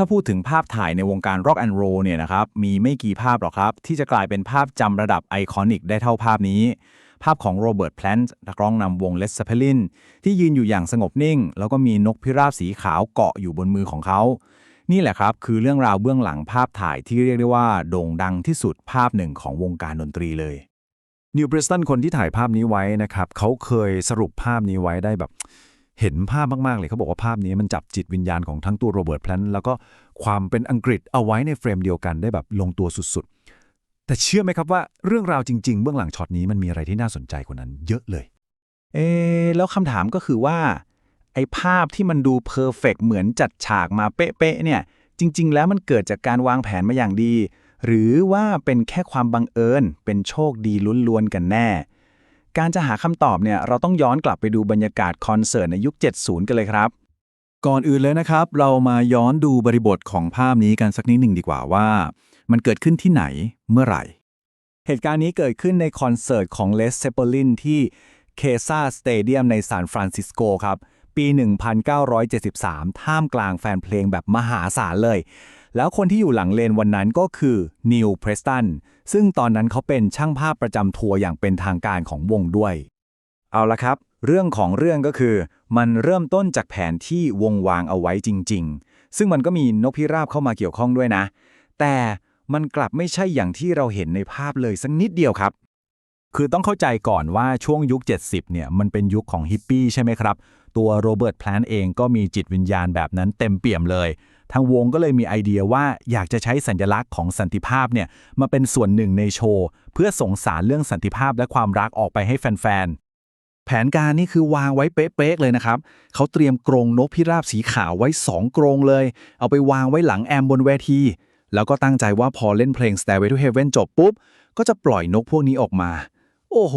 ถ้าพูดถึงภาพถ่ายในวงการ Rock and Roll เนี่ยนะครับ มีไม่กี่ภาพหรอกครับ ที่จะกลายเป็นภาพจำระดับไอคอนิกได้เท่าภาพนี้ ภาพของโรเบิร์ตแพลนต์นักร้องนำวง Led Zeppelin ที่ยืนอยู่อย่างสงบนิ่ง แล้วก็มีนกพิราบสีขาวเกาะอยู่บนมือของเขา นี่แหละครับ คือเรื่องราวเบื้องหลังภาพถ่ายที่เรียกได้ว่าโด่งดังที่สุดภาพหนึ่งของวงการดนตรีเลยนิวบริสตันคนที่ถ่ายภาพนี้ไว้นะครับเขาเคยสรุปภาพนี้ไว้ได้แบบ เห็นภาพมาก ๆ เลยเขาบอกว่าภาพนี้มันจับจิตวิญญาณของทั้งตัวโรเบิร์ตแพลนแล้วก็ความเป็นอังกฤษเอาไว้ในเฟรมเดียวกันได้แบบลงตัวสุดๆ แต่เชื่อไหมครับว่าเรื่องราวจริง ๆ เบื้องหลังช็อตนี้มันมีอะไรที่น่าสนใจกว่านั้น เยอะเลย เอะแล้วคำถามก็คือว่าไอ้ภาพที่มันดูเพอร์เฟกเหมือนจัดฉากมาเป๊ะๆเนี่ยจริง ๆ แล้วมันเกิดจากการวางแผนมาอย่างดี หรือว่าเป็นแค่ความบังเอิญ เป็นโชคดีล้วนๆกันแน่ การจะหาคำตอบเนี่ยเราต้องย้อนกลับไปดูบรรยากาศคอนเสิร์ตในยุค 70 กันเลยครับ ก่อนอื่นเลยนะครับ เรามาย้อนดูบริบทของภาพนี้กันสักนิดหนึ่งดีกว่าว่า มันเกิดขึ้นที่ไหนเมื่อไหร่ เหตุการณ์นี้เกิดขึ้นในคอนเสิร์ตของเลสเซปเป l ลินที่เคซาสเตเดียมในซานฟรานซิสโกครับ ปี 1973 ท่ามกลางแฟนเพลงแบบมหาศาลเลย แล้วคนที่อยู่หลังเลนวันนั้นก็คือนิวเพรสตันซึ่งตอนนั้นเขาเป็นช่างภาพประจำทัวร์อย่างเป็นทางการของวงด้วย เอาละครับ เรื่องของเรื่องก็คือ มันเริ่มต้นจากแผนที่วงวางเอาไว้จริง ๆ ซึ่งมันก็มีนกพิราบเข้ามาเกี่ยวข้องด้วยนะ แต่มันกลับไม่ใช่อย่างที่เราเห็นในภาพเลยสักนิดเดียวครับคือต้องเข้าใจก่อนว่าช่วงยุค 70 เนี่ย มันเป็นยุคของฮิปปี้ใช่ไหมครับ ตัวโรเบิร์ตแพลนเองก็มีจิตวิญญาณแบบนั้นเต็มเปี่ยมเลย ทางวงก็เลยมีไอเดียว่าอยากจะใช้สัญลักษณ์ของสันติภาพเนี่ยมาเป็นส่วนหนึ่งในโชว์ เพื่อส่งสารเรื่องสันติภาพและความรักออกไปให้แฟนๆ แผนการนี่คือวางไว้เป๊ะๆเลยนะครับ เขาเตรียมกรงนกพิราบสีขาวไว้ 2 กรงเลย เอาไปวางไว้หลังแอมบนเวที แล้วก็ตั้งใจว่าพอเล่นเพลง Stairway to Heaven จบปุ๊บ ก็จะปล่อยนกพวกนี้ออกมา โอ้โห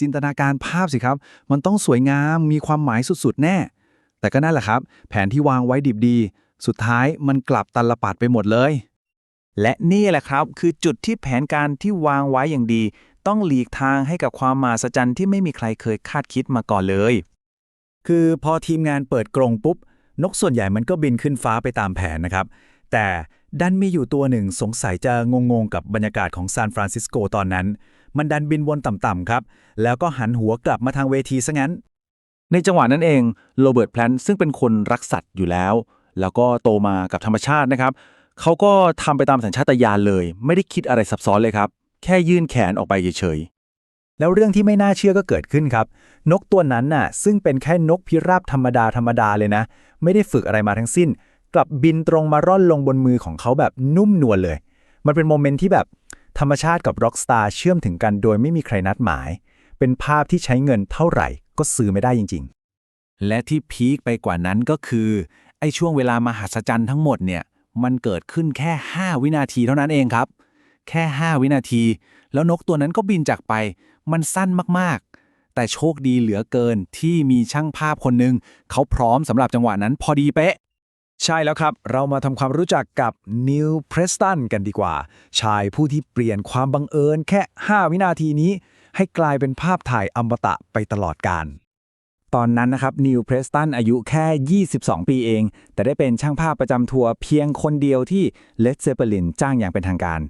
จินตนาการภาพสิครับ มันต้องสวยงามมีความหมายสุดๆ แน่ แต่ก็นั่นแหละครับ แผนที่วางไว้ดิบดี สุดท้ายมันกลับตันละปัดไปหมดเลย และนี่แหละครับ คือจุดที่แผนการที่วางไว้อย่างดี ต้องหลีกทางให้กับความมหัศจรรย์ที่ไม่มีใครเคยคาดคิดมาก่อนเลย คือพอทีมงานเปิดกรงปุ๊บ นกส่วนใหญ่มันก็บินขึ้นฟ้าไปตามแผนนะครับ แต่ดันมีอยู่ตัวหนึ่งสงสัยจะงงๆกับบรรยากาศของซานฟรานซิสโกตอนนั้น มันดันบินวนต่ำๆครับ แล้วก็หันหัวกลับมาทางเวทีซะงั้น ในจังหวะนั้นเองโรเบิร์ตแพลนซึ่งเป็นคนรักสัตว์อยู่แล้ว แล้วก็โตมากับธรรมชาตินะครับเขาก็ทำไปตามสัญชาตญาณเลย ไม่ได้คิดอะไรซับซ้อนเลยครับ แค่ยื่นแขนออกไปเฉยๆแล้วเรื่องที่ไม่น่าเชื่อก็เกิดขึ้นครับ นกตัวนั้นน่ะ ซึ่งเป็นแค่นกพิราบธรรมดาธรรมดาเลยนะ ไม่ได้ฝึกอะไรมาทั้งสิ้น กลับบินตรงมาร่อนลงบนมือของเขาแบบนุ่มนวลเลย มันเป็นโมเมนต์ที่แบบ ธรรมชาติกับร็อกสตาร์เชื่อมถึงกันโดยไม่มีใครนัดหมาย เป็นภาพที่ใช้เงินเท่าไหร่ก็ซื้อไม่ได้จริง ๆ และที่พีคไปกว่านั้นก็คือ ไอ้ช่วงเวลามหัศจรรย์ทั้งหมดเนี่ย มันเกิดขึ้นแค่ 5 วินาทีเท่านั้นเองครับ แค่ 5 วินาที แล้วนกตัวนั้นก็บินจากไป มันสั้นมากๆ แต่โชคดีเหลือเกินที่มีช่างภาพคนหนึ่งเขาพร้อมสำหรับจังหวะนั้นพอดีเป๊ะ ใช่แล้วครับ เรามาทำความรู้จักกับนิวเพรสตันกันดีกว่า ชายผู้ที่เปลี่ยนความบังเอิญแค่ 5 วินาทีนี้ ให้กลายเป็นภาพถ่ายอมตะไปตลอดกาลตอนนั้นนะครับนิวเพรสตันอายุแค่ 22 ปีเอง แต่ได้เป็นช่างภาพประจำทัวร์เพียงคนเดียวที่เลดเซเปลินจ้างอย่างเป็นทางการ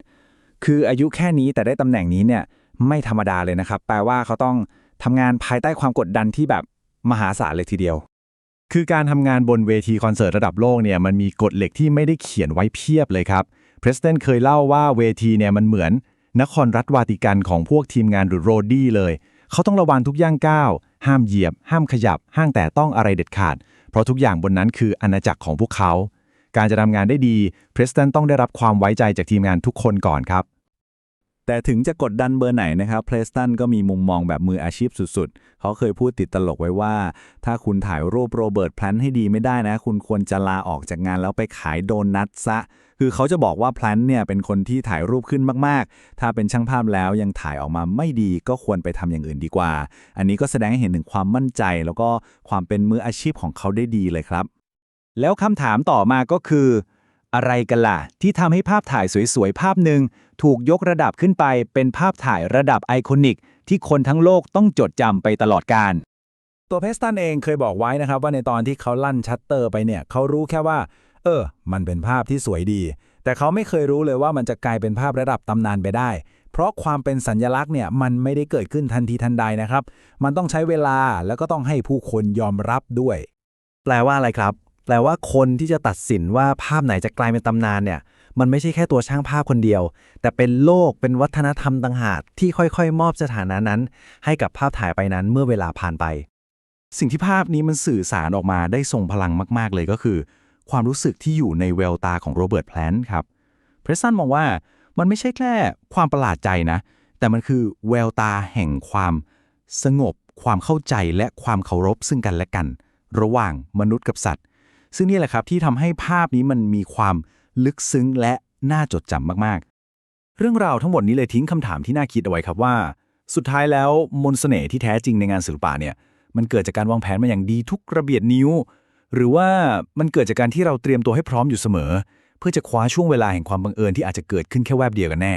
คืออายุแค่นี้แต่ได้ตำแหน่งนี้เนี่ยไม่ธรรมดาเลยนะครับ แปลว่าเขาต้องทำงานภายใต้ความกดดันที่แบบมหาศาลเลยทีเดียว คือการทำงานบนเวทีคอนเสิร์ตระดับโลกเนี่ยมันมีกฎเหล็กที่ไม่ได้เขียนไว้เพียบเลยครับเพรสเตนเคยเล่าว่าเวทีเนี่ยมันเหมือน นครรัฐวาติกันของพวกทีมงานหรือโรดี้เลย เขาต้องระวังทุกย่างก้าว ห้ามเหยียบ ห้ามขยับ ห้างแต่ต้องอะไรเด็ดขาด เพราะทุกอย่างบนนั้นคืออาณาจักรของพวกเขา การจะทำงานได้ดีเพรสตันต้องได้รับความไว้ใจจากทีมงานทุกคนก่อนครับ แต่ถึงจะกดดันเบอร์ไหนนะครับเพลสตันก็มีมุมมองแบบมืออาชีพสุดๆ เขาเคยพูดติดตลกไว้ว่า ถ้าคุณถ่ายรูปโรเบิร์ตแพลนให้ดีไม่ได้นะ คุณควรจะลาออกจากงานแล้วไปขายโดนัทซะ คือเขาจะบอกว่าแพลนเนี่ยเป็นคนที่ถ่ายรูปขึ้นมากๆ ถ้าเป็นช่างภาพแล้วยังถ่ายออกมาไม่ดีก็ควรไปทำอย่างอื่นดีกว่า อันนี้ก็แสดงให้เห็นถึงความมั่นใจ แล้วก็ความเป็นมืออาชีพของเขาได้ดีเลยครับ แล้วคำถามต่อมาก็คือ อะไรกันล่ะ ที่ทำให้ภาพถ่ายสวยๆ ภาพหนึ่งถูกยกระดับขึ้นไปเป็นภาพถ่ายระดับไอคอนิก ที่คนทั้งโลกต้องจดจำไปตลอดกาลตัวเพสตันเองเคยบอกไว้นะครับว่าในตอนที่เขาลั่นชัตเตอร์ไปเนี่ยเขารู้แค่ว่า เออ มันเป็นภาพที่สวยดี แต่เขาไม่เคยรู้เลยว่ามันจะกลายเป็นภาพระดับตำนานไปได้ เพราะความเป็นสัญลักษณ์เนี่ยมันไม่ได้เกิดขึ้นทันทีทันใดนะครับ มันต้องใช้เวลาแล้วก็ต้องให้ผู้คนยอมรับด้วย แปลว่าอะไรครับ แปลว่าคนที่จะตัดสินว่าภาพไหนจะกลายเป็นตำนานเนี่ย มันไม่ใช่แค่ตัวช่างภาพคนเดียว แต่เป็นโลกเป็นวัฒนธรรมต่างหากที่ค่อยๆ มอบสถานะนั้น ให้กับภาพถ่ายไปนั้นเมื่อเวลาผ่านไป สิ่งที่ภาพนี้มันสื่อสารออกมาได้ทรงพลังมากๆเลยก็คือ ความรู้สึกที่อยู่ในแววตาของโรเบิร์ตแพลนต์ครับเพรสซันมองว่ามันไม่ใช่แค่ความประหลาดใจนะ แต่มันคือแววตาแห่งความสงบ ความเข้าใจและความเคารพซึ่งกันและกัน ระหว่างมนุษย์กับสัตว์ ซึ่งนี่แหละครับที่ทำให้ภาพนี้มันมีความลึกซึ้งและน่าจดจำมากๆ เรื่องราวทั้งหมดนี้เลยทิ้งคำถามที่น่าคิดเอาไว้ครับว่า สุดท้ายแล้วมนต์เสน่ห์ที่แท้จริงในงานศิลปะเนี่ยมันเกิดจากการวางแผนมาอย่างดีทุกระเบียดนิ้ว หรือว่ามันเกิดจากการที่เราเตรียมตัวให้พร้อมอยู่เสมอ เพื่อจะคว้าช่วงเวลาแห่งความบังเอิญที่อาจจะเกิดขึ้นแค่แวบเดียวกันแน่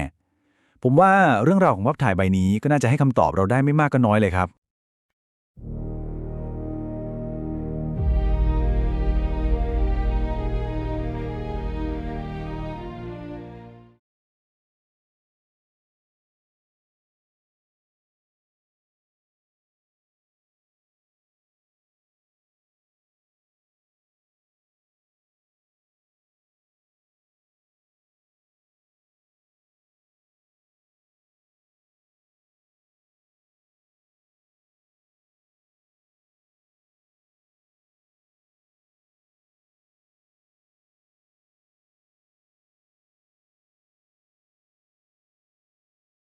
ผมว่าเรื่องราวของภาพถ่ายใบนี้ก็น่าจะให้คำตอบเราได้ไม่มากก็น้อยเลยครับ